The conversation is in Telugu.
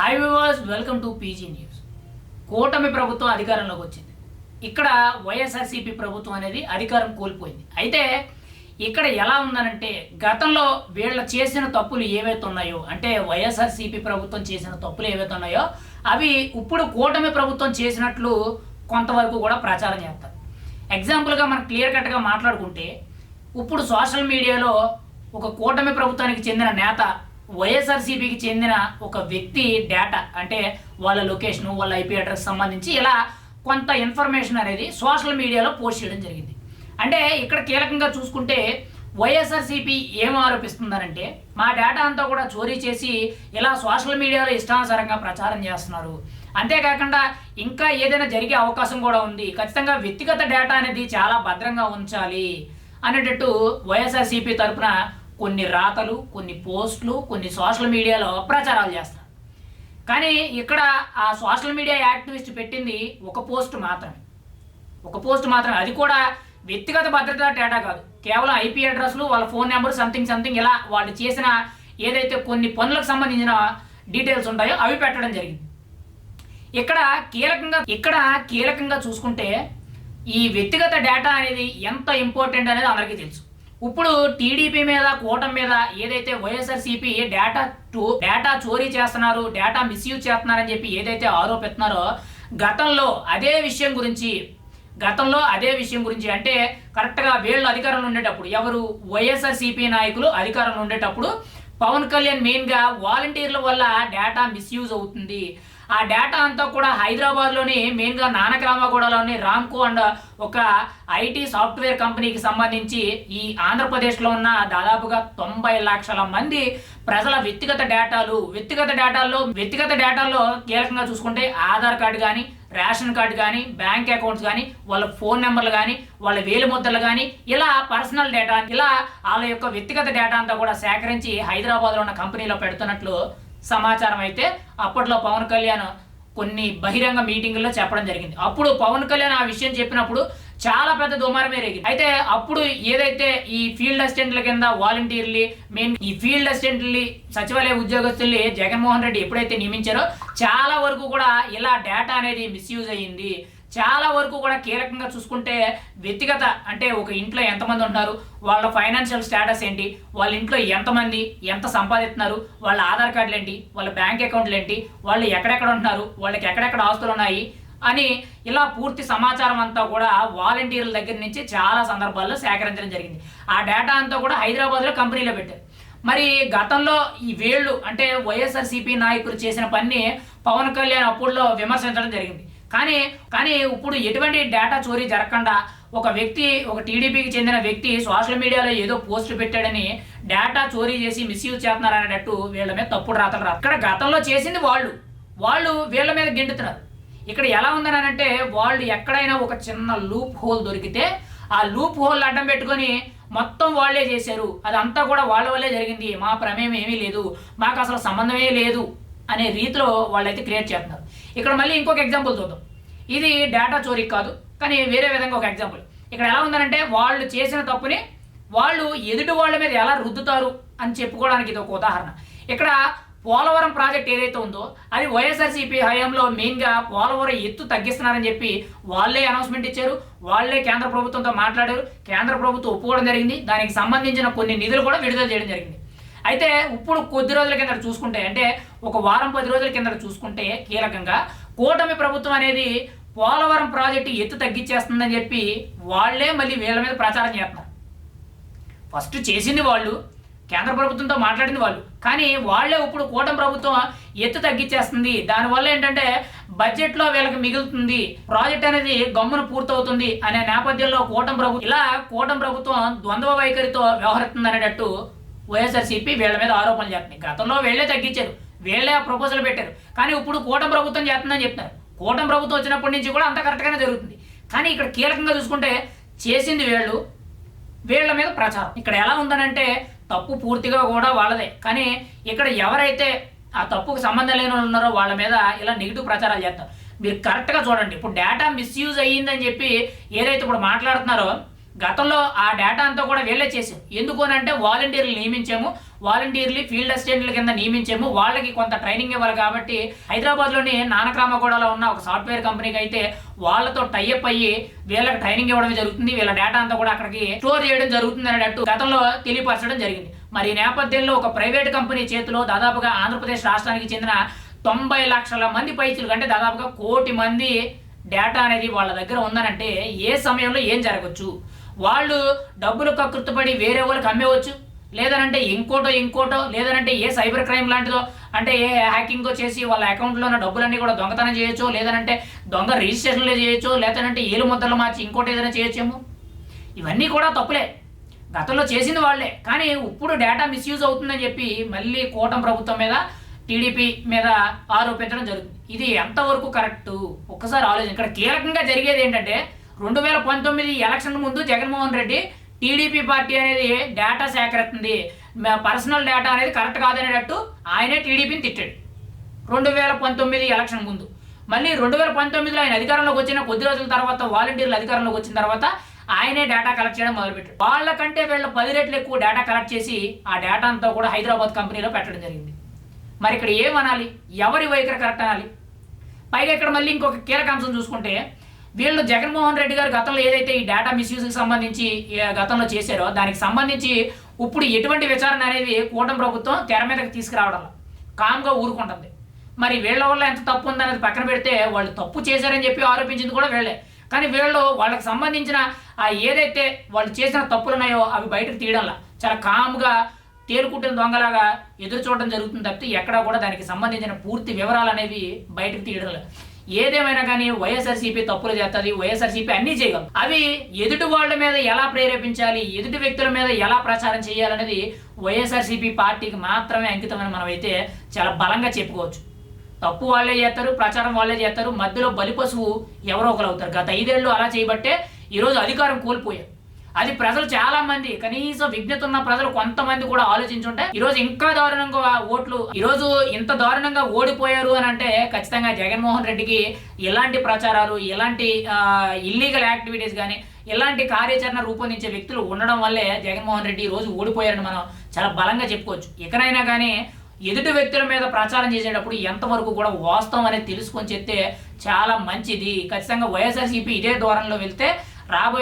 Hi viewers welcome to PG news కూటమి ప్రభుత్వం అధికారంలోకి వచ్చింది. ఇక్కడ వైఎస్ఆర్సీపీ ప్రభుత్వం అనేది అధికారం కోల్పోయింది. అయితే ఇక్కడ ఎలా ఉందనంటే గతంలో వీళ్ళ చేసిన తప్పులు ఏవైతే ఉన్నాయో అంటే వైఎస్ఆర్సీపీ ప్రభుత్వం చేసిన తప్పులు ఏవైతే ఉన్నాయో అవి ఇప్పుడు కూటమి ప్రభుత్వం చేసినట్లు కొంతవరకు కూడా ప్రచారం చేస్తారు. ఎగ్జాంపుల్గా మనం క్లియర్ కట్గా మాట్లాడుకుంటే ఇప్పుడు సోషల్ మీడియాలో ఒక కూటమి ప్రభుత్వానికి చెందిన నేత వైఎస్ఆర్సీపీకి చెందిన ఒక వ్యక్తి డేటా అంటే వాళ్ళ లొకేషన్ వాళ్ళ ఐపీ అడ్రస్ సంబంధించి ఇలా కొంత ఇన్ఫర్మేషన్ అనేది సోషల్ మీడియాలో పోస్ట్ చేయడం జరిగింది. అంటే ఇక్కడ కీలకంగా చూసుకుంటే వైఎస్ఆర్సీపీ ఏం ఆరోపిస్తుందనంటే మా డేటా అంతా కూడా చోరీ చేసి ఇలా సోషల్ మీడియాలో ఇష్టానుసారంగా ప్రచారం చేస్తున్నారు. అంతేకాకుండా ఇంకా ఏదైనా జరిగే అవకాశం కూడా ఉంది. ఖచ్చితంగా వ్యక్తిగత డేటా అనేది చాలా భద్రంగా ఉంచాలి అనేటట్టు వైఎస్ఆర్సీపీ తరపున కొన్ని రాతలు కొన్ని పోస్టులు కొన్ని సోషల్ మీడియాలో ప్రచారాలు చేస్తారు. కానీ ఇక్కడ ఆ సోషల్ మీడియా యాక్టివిస్ట్ పెట్టింది ఒక పోస్ట్ మాత్రమే. ఒక పోస్ట్ మాత్రమే. అది కూడా వ్యక్తిగత భద్రత డేటా కాదు. కేవలం ఐపీ అడ్రస్లు వాళ్ళ ఫోన్ నెంబర్ సంథింగ్ సంథింగ్ ఇలా వాళ్ళు చేసిన ఏదైతే కొన్ని పనులకు సంబంధించిన డీటెయిల్స్ ఉంటాయో అవి పెట్టడం జరిగింది. ఇక్కడ కీలకంగా ఇక్కడ కీలకంగా చూసుకుంటే ఈ వ్యక్తిగత డేటా అనేది ఎంత ఇంపార్టెంట్ అనేది అందరికీ తెలుసు. ఇప్పుడు టీడీపీ మీద కూటమి మీద ఏదైతే వైఎస్ఆర్సీపీ డేటా డేటా చోరీ చేస్తున్నారు డేటా మిస్యూజ్ చేస్తున్నారని చెప్పి ఏదైతే ఆరోపిస్తున్నారో గతంలో అదే విషయం గురించి గతంలో అదే విషయం గురించి అంటే కరెక్ట్గా వీళ్ళు అధికారంలో ఉండేటప్పుడు ఎవరు? వైఎస్ఆర్సీపీ నాయకులు అధికారంలో ఉండేటప్పుడు పవన్ కళ్యాణ్ మెయిన్గా వాలంటీర్ల వల్ల డేటా మిస్యూజ్ అవుతుంది. ఆ డేటా అంతా కూడా హైదరాబాద్లోని మెయిన్గా నానక్రామగూడలోని రామ్కో అండ్ ఒక ఐటీ సాఫ్ట్వేర్ కంపెనీకి సంబంధించి ఈ ఆంధ్రప్రదేశ్లో ఉన్న దాదాపుగా తొంభై లక్షల మంది ప్రజల వ్యక్తిగత డేటాలు వ్యక్తిగత డేటాల్లో వ్యక్తిగత డేటాల్లో కీలకంగా చూసుకుంటే ఆధార్ కార్డు కానీ రేషన్ కార్డు కానీ బ్యాంక్ అకౌంట్స్ కానీ వాళ్ళ ఫోన్ నెంబర్లు కానీ వాళ్ళ వేలు ముద్రలు కానీ ఇలా పర్సనల్ డేటా ఇలా వాళ్ళ యొక్క వ్యక్తిగత డేటా అంతా కూడా సేకరించి హైదరాబాద్లో ఉన్న కంపెనీలో పెడుతున్నట్లు సమాచారం అయితే అప్పట్లో పవన్ కళ్యాణ్ కొన్ని బహిరంగ మీటింగుల్లో చెప్పడం జరిగింది. అప్పుడు పవన్ కళ్యాణ్ ఆ విషయం చెప్పినప్పుడు చాలా పెద్ద దుమారమే రేగింది. అయితే అప్పుడు ఏదైతే ఈ ఫీల్డ్ అసిస్టెంట్ల కింద వాలంటీర్లు మెయిన్ ఈ ఫీల్డ్ అసిస్టెంట్ని సచివాలయ ఉద్యోగస్తుల్ని జగన్మోహన్ రెడ్డి ఎప్పుడైతే నియమించారో చాలా వరకు కూడా ఇలా డేటా అనేది మిస్యూజ్ అయ్యింది. చాలా వరకు కూడా కీలకంగా చూసుకుంటే వ్యక్తిగత అంటే ఒక ఇంట్లో ఎంతమంది ఉంటారు వాళ్ళ ఫైనాన్షియల్ స్టేటస్ ఏంటి వాళ్ళ ఇంట్లో ఎంతమంది ఎంత సంపాదిస్తున్నారు వాళ్ళ ఆధార్ కార్డులు ఏంటి వాళ్ళ బ్యాంక్ అకౌంట్లు ఏంటి వాళ్ళు ఎక్కడెక్కడ ఉంటున్నారు వాళ్ళకి ఎక్కడెక్కడ ఆస్తులు ఉన్నాయి అని ఇలా పూర్తి సమాచారం అంతా కూడా వాలంటీర్ల దగ్గర నుంచి చాలా సందర్భాల్లో సేకరించడం జరిగింది. ఆ డేటా అంతా కూడా హైదరాబాద్లో కంపెనీలో పెట్టారు. మరి గతంలో ఈ వేళ్ళు అంటే వైఎస్ఆర్సీపీ నాయకులు చేసిన పని పవన్ కళ్యాణ్ అప్పుడులో విమర్శించడం జరిగింది. కానీ కానీ ఇప్పుడు ఎటువంటి డేటా చోరీ జరగకుండా ఒక వ్యక్తి ఒక టీడీపీకి చెందిన వ్యక్తి సోషల్ మీడియాలో ఏదో పోస్ట్ పెట్టాడని డేటా చోరీ చేసి మిస్యూజ్ చేస్తున్నారు అనేటట్టు వీళ్ళ మీద తప్పుడు రాతలు రా అక్కడ గతంలో చేసింది వాళ్ళు. వాళ్ళు వీళ్ళ మీద గిండుతున్నారు. ఇక్కడ ఎలా ఉందని అంటే వాళ్ళు ఎక్కడైనా ఒక చిన్న లూప్ హోల్ దొరికితే ఆ లూప్ హోల్ అడ్డం పెట్టుకొని మొత్తం వాళ్ళే చేశారు. అదంతా కూడా వాళ్ళ వల్లే జరిగింది. మా ప్రమేయం ఏమీ లేదు. మాకు అసలు సంబంధమే లేదు అనే రీతిలో వాళ్ళైతే క్రియేట్ చేస్తున్నారు. ఇక్కడ మళ్ళీ ఇంకొక ఎగ్జాంపుల్ చూద్దాం. ఇది డేటా చోరీ కాదు కానీ వేరే విధంగా ఒక ఎగ్జాంపుల్ ఇక్కడ ఎలా ఉందనంటే వాళ్ళు చేసిన తప్పుని వాళ్ళు ఎదుటి వాళ్ళ మీద ఎలా రుద్దుతారు అని చెప్పుకోవడానికి ఇది ఒక ఉదాహరణ. ఇక్కడ పోలవరం ప్రాజెక్ట్ ఏదైతే ఉందో అది వైఎస్ఆర్సీపీ హయాంలో మెయిన్గా పోలవరం ఎత్తు తగ్గిస్తున్నారని చెప్పి వాళ్ళే అనౌన్స్మెంట్ ఇచ్చారు వాళ్ళే కేంద్ర ప్రభుత్వంతో మాట్లాడారు కేంద్ర ప్రభుత్వం ఒప్పుకోవడం జరిగింది. దానికి సంబంధించిన కొన్ని నిధులు కూడా విడుదల చేయడం జరిగింది. అయితే ఇప్పుడు కొద్ది రోజుల కింద చూసుకుంటే అంటే ఒక వారం పది రోజుల కింద చూసుకుంటే కీలకంగా కూటమి ప్రభుత్వం అనేది పోలవరం ప్రాజెక్టు ఎత్తు తగ్గించేస్తుందని చెప్పి వాళ్ళే మళ్ళీ వీళ్ళ మీద ప్రచారం చేస్తున్నారు. ఫస్ట్ చేసింది వాళ్ళు కేంద్ర ప్రభుత్వంతో మాట్లాడింది వాళ్ళు. కానీ వాళ్ళే ఇప్పుడు కూటమి ప్రభుత్వం ఎత్తు తగ్గించేస్తుంది. దానివల్ల ఏంటంటే బడ్జెట్లో వీళ్ళకి మిగులుతుంది. ప్రాజెక్ట్ అనేది గమ్మున పూర్తవుతుంది అనే నేపథ్యంలో కూటమి ప్రభుత్వం ఇలా కూటమి ప్రభుత్వం ద్వంద్వ వైఖరితో వ్యవహరిస్తుంది అనేటట్టు వైఎస్ఆర్సీపీ వీళ్ళ మీద ఆరోపణలు చేస్తున్నాయి. గతంలో వీళ్ళే తగ్గించారు. వీళ్ళే ఆ ప్రపోజల్ పెట్టారు. కానీ ఇప్పుడు కూటమి ప్రభుత్వం చేస్తుందని చెప్తున్నారు. కూటమి ప్రభుత్వం వచ్చినప్పటి నుంచి కూడా అంత కరెక్ట్గానే జరుగుతుంది. కానీ ఇక్కడ కీలకంగా చూసుకుంటే చేసింది వీళ్ళు వీళ్ళ మీద ప్రచారం. ఇక్కడ ఎలా ఉందనంటే తప్పు పూర్తిగా కూడా వాళ్ళదే. కానీ ఇక్కడ ఎవరైతే ఆ తప్పుకు సంబంధం లేని వాళ్ళు ఉన్నారో వాళ్ళ మీద ఇలా నెగిటివ్ ప్రచారాలు చేస్తారు. మీరు కరెక్ట్గా చూడండి. ఇప్పుడు డేటా మిస్యూజ్ అయ్యిందని చెప్పి ఏదైతే ఇప్పుడు మాట్లాడుతున్నారో గతంలో ఆ డేటా అంతా కూడా వీళ్ళే చేసాం ఎందుకు అని అంటే వాలంటీర్లు నియమించాము. వాలంటీర్లు ఫీల్డ్ అసిస్టెంట్ల కింద నియమించాము. వాళ్ళకి కొంత ట్రైనింగ్ ఇవ్వాలి కాబట్టి హైదరాబాద్లోని నానక్రామగూడలో ఉన్న ఒక సాఫ్ట్వేర్ కంపెనీకి అయితే వాళ్ళతో టైఅప్ అయ్యి వీళ్ళకి ట్రైనింగ్ ఇవ్వడం జరుగుతుంది. వీళ్ళ డేటా అంతా కూడా అక్కడికి స్టోర్ చేయడం జరుగుతుంది అనేటట్టు గతంలో తెలియపరచడం జరిగింది. మరి ఈ నేపథ్యంలో ఒక ప్రైవేట్ కంపెనీ చేతిలో దాదాపుగా ఆంధ్రప్రదేశ్ రాష్ట్రానికి చెందిన తొంభై లక్షల మంది పైచులు అంటే దాదాపుగా కోటి మంది డేటా అనేది వాళ్ళ దగ్గర ఉందనంటే ఏ సమయంలో ఏం జరగచ్చు? వాళ్ళు డబ్బులు కకృతపడి వేరే వాళ్ళకి అమ్మేవచ్చు? లేదనంటే ఇంకోటో ఇంకోటో లేదనంటే ఏ సైబర్ క్రైమ్ లాంటిదో అంటే ఏ హ్యాకింగో చేసి వాళ్ళ అకౌంట్లో ఉన్న డబ్బులన్నీ కూడా దొంగతనం చేయొచ్చు లేదనంటే దొంగ రిజిస్ట్రేషన్లో చేయొచ్చు లేదనంటే ఏలు ముద్దలు మార్చి ఇంకోటి ఏదైనా చేయొచ్చేమో? ఇవన్నీ కూడా తప్పులే. గతంలో చేసింది వాళ్ళే. కానీ ఇప్పుడు డేటా మిస్యూజ్ అవుతుందని చెప్పి మళ్ళీ కూటమి ప్రభుత్వం మీద టీడీపీ మీద ఆరోపించడం జరుగుతుంది. ఇది ఎంతవరకు కరెక్ట్? ఒక్కసారి ఆలోచన. ఇక్కడ కీలకంగా జరిగేది ఏంటంటే రెండు వేల పంతొమ్మిది ఎలక్షన్ ముందు జగన్మోహన్ రెడ్డి టీడీపీ పార్టీ అనేది డేటా సేకరిస్తుంది. పర్సనల్ డేటా అనేది కరెక్ట్ కాదనేటట్టు ఆయనే టీడీపీని తిట్టాడు. రెండు వేల పంతొమ్మిది ఎలక్షన్ ముందు. మళ్ళీ రెండు వేల పంతొమ్మిదిలో ఆయన అధికారంలోకి వచ్చిన కొద్ది రోజుల తర్వాత వాలంటీర్లు అధికారంలోకి వచ్చిన తర్వాత ఆయనే డేటా కలెక్ట్ చేయడం మొదలుపెట్టాడు. వాళ్ళకంటే వీళ్ళ పది రెట్లు ఎక్కువ డేటా కలెక్ట్ చేసి ఆ డేటా అంతా కూడా హైదరాబాద్ కంపెనీలో పెట్టడం జరిగింది. మరి ఇక్కడ ఏమనాలి? ఎవరి వైఖరి కరెక్ట్ అనాలి? పైగా ఇక్కడ మళ్ళీ ఇంకొక కీలక అంశం చూసుకుంటే వీళ్ళు జగన్మోహన్ రెడ్డి గారు గతంలో ఏదైతే ఈ డేటా మిస్యూజ్కి సంబంధించి గతంలో చేశారో దానికి సంబంధించి ఇప్పుడు ఎటువంటి విచారణ అనేది కూటమి ప్రభుత్వం తెర మీదకి తీసుకురావడం కామ్గా ఊరుకుంటుంది. మరి వీళ్ళ వల్ల ఎంత తప్పు ఉందనేది పక్కన పెడితే వాళ్ళు తప్పు చేశారని చెప్పి ఆరోపించింది కూడా వీళ్ళే. కానీ వీళ్ళు వాళ్ళకి సంబంధించిన ఆ ఏదైతే వాళ్ళు చేసిన తప్పులు ఉన్నాయో అవి బయటకు తీయడంలా చాలా కామ్గా తేలుకుంటున్న దొంగలాగా ఎదురు చూడడం జరుగుతుంది తప్పితే ఎక్కడా కూడా దానికి సంబంధించిన పూర్తి వివరాలు అనేవి బయటకు తీయడం లేదు. ఏదేమైనా కానీ వైఎస్ఆర్సీపీ తప్పులు చేస్తుంది వైఎస్ఆర్సీపీ అన్ని చేయగలదు అవి ఎదుటి వాళ్ళ మీద ఎలా ప్రేరేపించాలి ఎదుటి వ్యక్తుల మీద ఎలా ప్రచారం చేయాలనేది వైఎస్ఆర్సీపీ పార్టీకి మాత్రమే అంకితమని మనం అయితే చాలా బలంగా చెప్పుకోవచ్చు. తప్పు వాళ్ళే చేస్తారు ప్రచారం వాళ్ళే చేస్తారు మధ్యలో బలిపశువు ఎవరో ఒకరు అవుతారు. గత ఐదేళ్ళు అలా చేయబట్టే ఈరోజు అధికారం కోల్పోయారు. అది ప్రజలు చాలా మంది కనీసం విజ్ఞత ఉన్న ప్రజలు కొంతమంది కూడా ఆలోచించుంటే ఈరోజు ఇంకా దారుణంగా ఓట్లు ఈరోజు ఇంత దారుణంగా ఓడిపోయారు అని అంటే ఖచ్చితంగా జగన్మోహన్ రెడ్డికి ఇలాంటి ప్రచారాలు ఇలాంటి ఇల్లీగల్ యాక్టివిటీస్ కానీ ఇలాంటి కార్యాచరణ రూపొందించే వ్యక్తులు ఉండడం వల్లే జగన్మోహన్ రెడ్డి ఈ రోజు ఓడిపోయారని మనం చాలా బలంగా చెప్పుకోవచ్చు. ఎక్కడైనా కానీ ఎదుటి వ్యక్తుల మీద ప్రచారం చేసేటప్పుడు ఎంతవరకు కూడా వాస్తవం అనేది తెలుసుకొని చెప్తే చాలా మంచిది. ఖచ్చితంగా వైఎస్ఆర్సీపీ ఇదే ధోరణిలో వెళ్తే రాబోయే